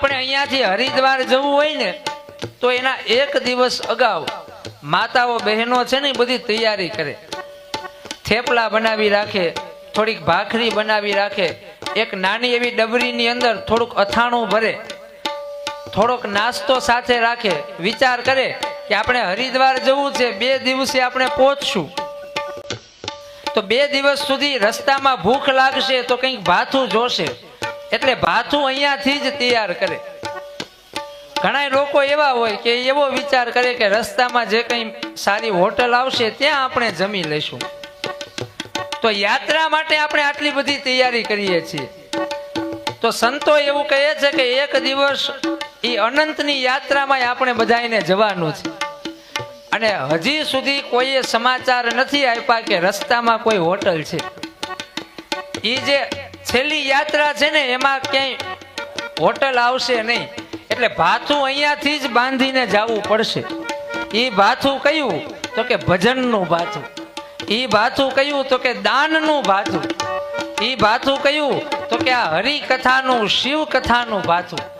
આપણે અહીંયાથી હરિદ્વાર જવું હોય ને, તો એના એક દિવસ અગાઉ માતાઓ બહેનો છે ને બધી તૈયારી કરે. થેપલા બનાવી રાખે, થોડીક ભાખરી બનાવી રાખે. એક નાની એવી ડબરીની અંદર થોડુંક અથાણું ભરે, થોડોક નાસ્તો સાથે રાખે. વિચાર કરે કે આપણે હરિદ્વાર જવું છે, બે દિવસે આપણે પહોંચશું. તો બે દિવસ સુધી રસ્તામાં ભૂખ લાગશે તો કંઈક ભાથું જોશે. એટલે ભાથું અહીંયાથી જ તૈયાર કરે. ઘણા લોકો એવા હોય કે એવો વિચાર કરે કે રસ્તામાં જે કંઈ સારી હોટલ આવશે ત્યાં આપણે જમી લઈશું. તો યાત્રા માટે આપણે આટલી બધી તૈયારી કરીએ છીએ. તો સંતો એવું કહે છે કે એક દિવસ એ અનંતની યાત્રામાં આપણે બધાને જવાનું છે. અને હજી સુધી કોઈએ સમાચાર નથી આપ્યા કે રસ્તામાં કોઈ હોટલ છે. એ જે છેલ્લી યાત્રા છે ને, એમાં ક્યાંય હોટલ આવશે નહીં. એટલે ભાથું અહીંયાથી જ બાંધીને જવું પડશે. એ ભાથું કયું? તો કે ભજનનું ભાથું. એ ભાથું કયું? તો કે દાનનું ભાથું. એ ભાથું કયું? તો કે આ હરિકથાનું શિવ કથાનું ભાથું.